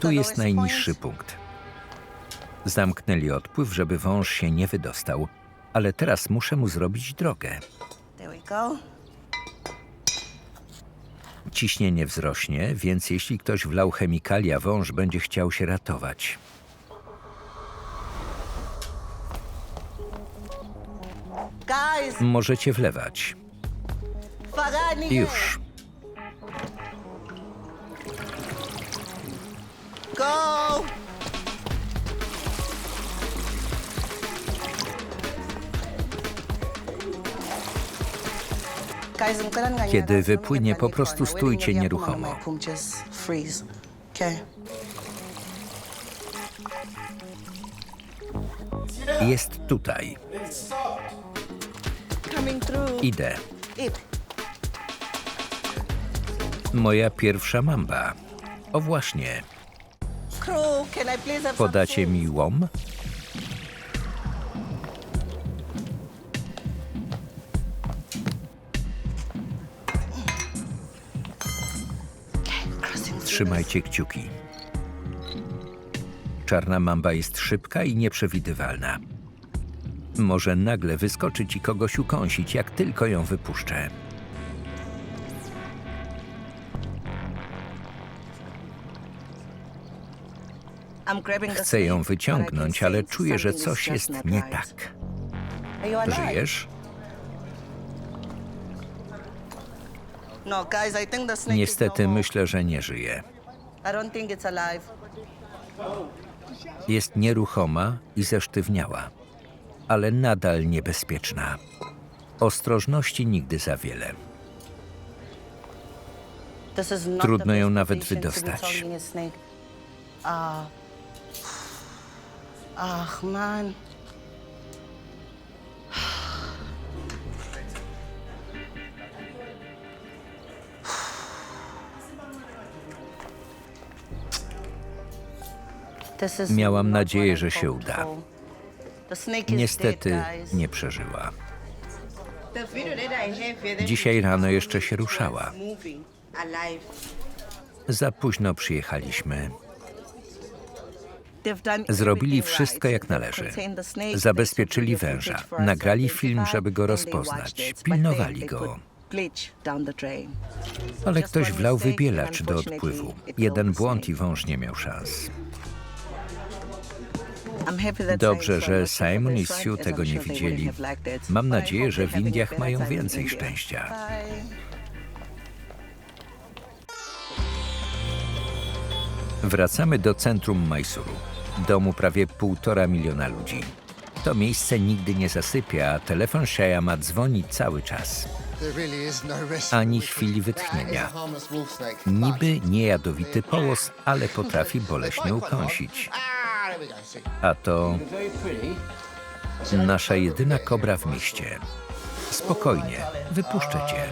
Tu jest najniższy punkt. Zamknęli odpływ, żeby wąż się nie wydostał, ale teraz muszę mu zrobić drogę. Ciśnienie wzrośnie, więc jeśli ktoś wlał chemikalia, wąż będzie chciał się ratować. Możecie wlewać. Już. Kiedy wypłynie, po prostu stójcie nieruchomo. Jest tutaj. Idę. Moja pierwsza mamba. O właśnie. Podacie mi łom? Trzymajcie kciuki. Czarna mamba jest szybka i nieprzewidywalna. Może nagle wyskoczyć i kogoś ukąsić, jak tylko ją wypuszczę. Chcę ją wyciągnąć, ale czuję, że coś jest nie tak. Żyjesz? Niestety is no myślę, że nie żyje. Jest nieruchoma i zesztywniała, ale nadal niebezpieczna. Ostrożności nigdy za wiele. Trudno ją nawet wydostać. Ah. Ach, man. Miałam nadzieję, że się uda. Niestety nie przeżyła. Dzisiaj is rano jeszcze się ruszała. Za późno przyjechaliśmy. Zrobili wszystko jak należy. Zabezpieczyli węża. Nagrali film, żeby go rozpoznać. Pilnowali go. Ale ktoś wlał wybielacz do odpływu. Jeden błąd i wąż nie miał szans. Dobrze, że Simon i Sue tego nie widzieli. Mam nadzieję, że w Indiach mają więcej szczęścia. Wracamy do centrum Majsuru, domu prawie półtora miliona ludzi. To miejsce nigdy nie zasypia, a telefon Shyama dzwoni cały czas. Ani chwili wytchnienia. Niby niejadowity połos, ale potrafi boleśnie ukąsić. A to nasza jedyna kobra w mieście. Spokojnie, wypuszczę cię.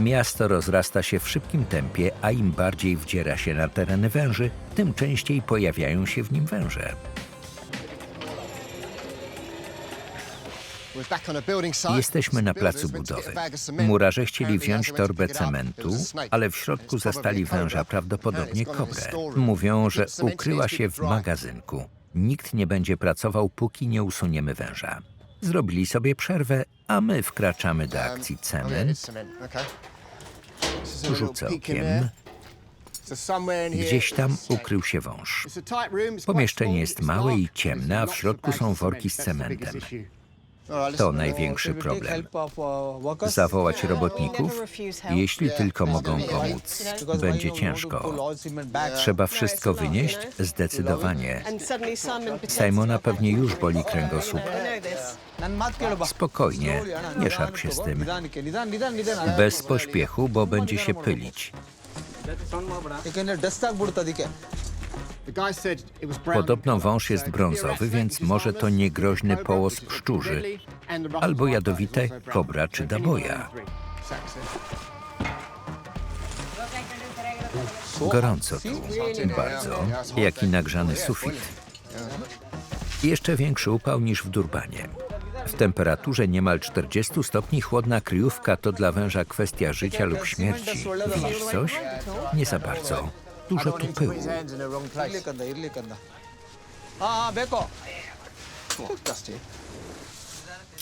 Miasto rozrasta się w szybkim tempie, a im bardziej wdziera się na tereny węży, tym częściej pojawiają się w nim węże. Jesteśmy na placu budowy. Murarze chcieli wziąć torbę cementu, ale w środku zastali węża, prawdopodobnie kobrę. Mówią, że ukryła się w magazynku. Nikt nie będzie pracował, póki nie usuniemy węża. Zrobili sobie przerwę, a my wkraczamy do akcji cement. Rzucę okiem. Gdzieś tam ukrył się wąż. Pomieszczenie jest małe i ciemne, a w środku są worki z cementem. To największy problem. Zawołać robotników? Jeśli tylko mogą pomóc, będzie ciężko. Trzeba wszystko wynieść? Zdecydowanie. Simona pewnie już boli kręgosłup. Spokojnie, nie szarp się z tym. Bez pośpiechu, bo będzie się pylić. Podobno wąż jest brązowy, więc może to niegroźny połos pszczórzy, albo jadowite kobra czy daboja. Gorąco tu, bardzo, jak i nagrzany sufit. Jeszcze większy upał niż w Durbanie. W temperaturze niemal 40 stopni chłodna kryjówka to dla węża kwestia życia lub śmierci. Widzisz coś? Nie za bardzo. Dużo tu pyłu. ಇರ್ಲಿಕ್ಕಂದ ಇರ್ಲಿಕ್ಕಂದ ಹಾ ಹಾ ಬೇಕು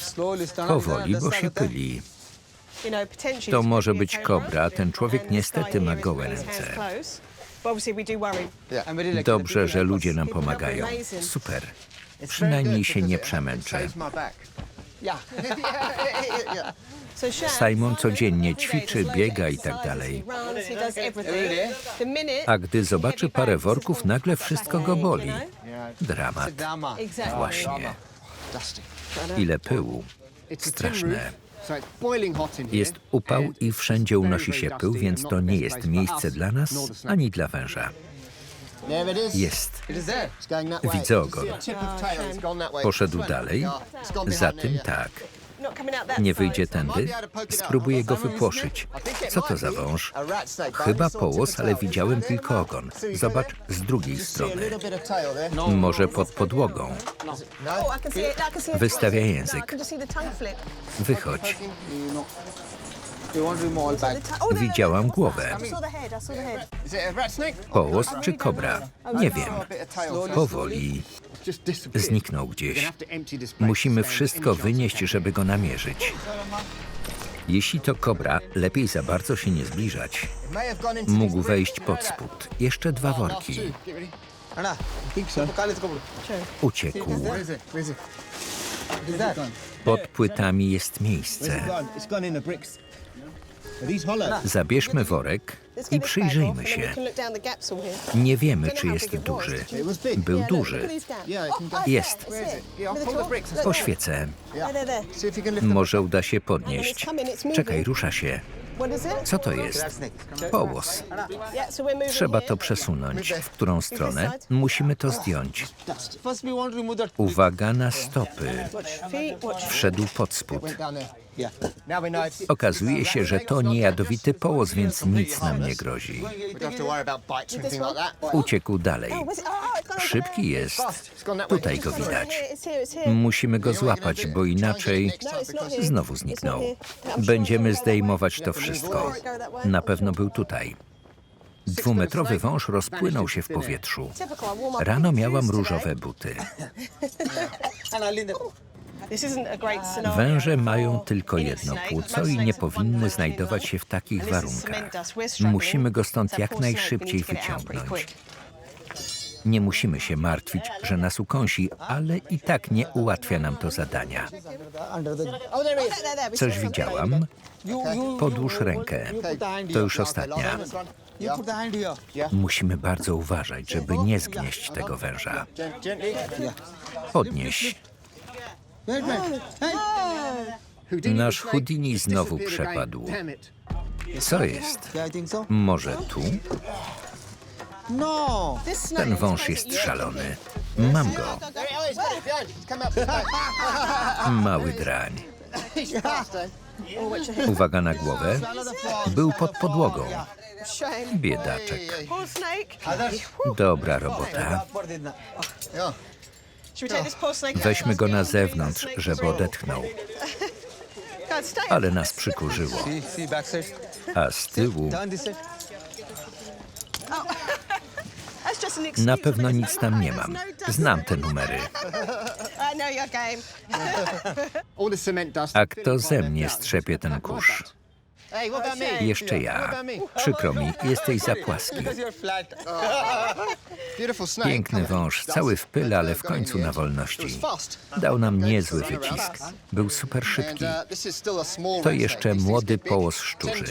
slowly Powoli, bo się pyli. To może być kobra, ten człowiek niestety ma gołe ręce. Dobrze, że ludzie nam pomagają. Super. Przynajmniej się nie przemęczę. Simon codziennie ćwiczy, biega i tak dalej. A gdy zobaczy parę worków, nagle wszystko go boli. Dramat. Właśnie. Ile pyłu. Straszne. Jest upał i wszędzie unosi się pył, więc to nie jest miejsce dla nas ani dla węża. Jest. Widzę ogon. Poszedł dalej. Za tym tak. Nie wyjdzie tędy? Spróbuję go wypłoszyć. Co to za wąż? Chyba połos, ale widziałem tylko ogon. Zobacz z drugiej strony. Może pod podłogą. Wystawia język. Wychodź. Widziałam głowę. Kołos czy kobra? Nie wiem. Powoli zniknął gdzieś. Musimy wszystko wynieść, żeby go namierzyć. Jeśli to kobra, lepiej za bardzo się nie zbliżać. Mógł wejść pod spód. Jeszcze dwa worki. Uciekł. Pod płytami jest miejsce. Zabierzmy worek i przyjrzyjmy się. Nie wiemy, czy jest duży. Był duży. Jest. Poświecę. Może uda się podnieść. Czekaj, rusza się. Co to jest? Powłos. Trzeba to przesunąć. W którą stronę? Musimy to zdjąć. Uwaga na stopy. Wszedł pod spód. Okazuje się, że to niejadowity połos, więc nic nam nie grozi. Uciekł dalej. Szybki jest. Tutaj go widać. Musimy go złapać, bo inaczej znowu zniknął. Będziemy zdejmować to wszystko. Na pewno był tutaj. Dwumetrowy wąż rozpłynął się w powietrzu. Rano miałam różowe buty. Um, Węże mają tylko jedno płuco i nie powinny znajdować się w takich warunkach. Musimy go stąd jak najszybciej wyciągnąć. Nie musimy się martwić, że nas ukąsi, ale i tak nie ułatwia nam to zadania. Coś widziałam? Podłóż rękę. To już ostatnia. Musimy bardzo uważać, żeby nie zgnieść tego węża. Podnieś. Nasz Houdini znowu przepadł. Co jest? Może tu? No. Ten wąż jest szalony. Mam go. Mały drań. Uwaga na głowę. Był pod podłogą. Biedaczek. Dobra robota. Weźmy go na zewnątrz, żeby odetchnął. Ale nas przykurzyło. A z tyłu. Na pewno nic tam nie mam. Znam te numery. A kto ze mnie strzepie ten kurz? Jeszcze ja. Przykro mi, jesteś za płaski. Piękny wąż, cały w pyle, ale w końcu na wolności. Dał nam niezły wycisk. Był super szybki. To jeszcze młody połos szczurzy.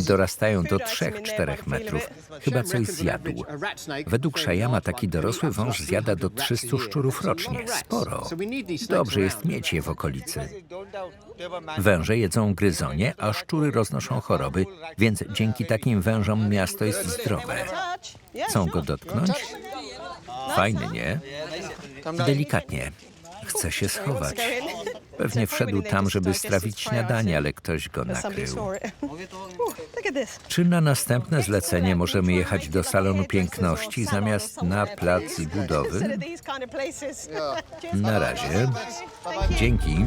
Dorastają do 3-4 metrów. Chyba coś zjadł. Według Szajama taki dorosły wąż zjada do 300 szczurów rocznie. Sporo. Dobrze jest mieć je w okolicy. Węże jedzą gryzonie, a szczury roznoszą choroby, więc dzięki takim wężom miasto jest zdrowe. Chcą go dotknąć? Fajny, nie? Delikatnie. Chce się schować. Pewnie wszedł tam, żeby strawić śniadanie, ale ktoś go nakrył. Czy na następne zlecenie możemy jechać do salonu piękności zamiast na plac budowy? Na razie. Dzięki.